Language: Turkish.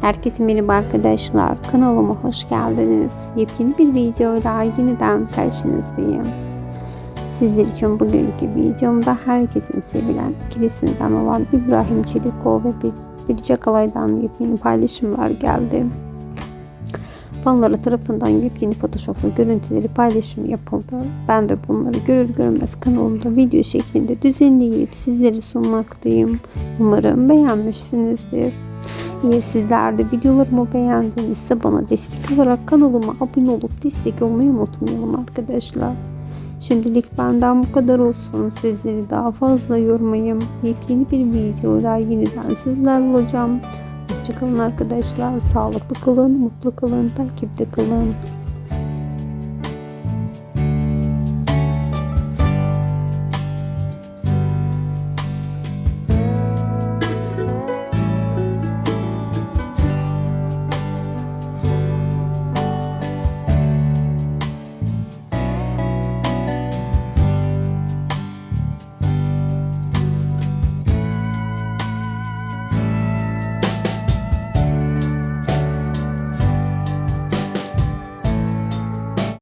Herkese merhaba arkadaşlar. Kanalıma hoş geldiniz. Yepyeni bir videoyla yeniden karşınızdayım. Sizler için bugünkü videomda herkesin sevilen ikilisinden olan İbrahim Çelikoğlu ve bir, Birce Kalay'dan yepyeni paylaşımlar geldi. Fanları tarafından yepyeni photoshoplu görüntüleri paylaşım yapıldı. Ben de bunları görür görmez kanalımda video şeklinde düzenleyip sizlere sunmaktayım. Umarım beğenmişsinizdir. Eğer sizler de videolarımı beğendinizse bana destek olarak kanalıma abone olup destek olmayı unutmayalım arkadaşlar. Şimdilik benden bu kadar olsun. Sizleri daha fazla yormayayım. Yepyeni bir videoyla yeniden sizlerle olacağım. Hoşçakalın arkadaşlar. Sağlıklı kalın, mutlu kalın, takipte kalın.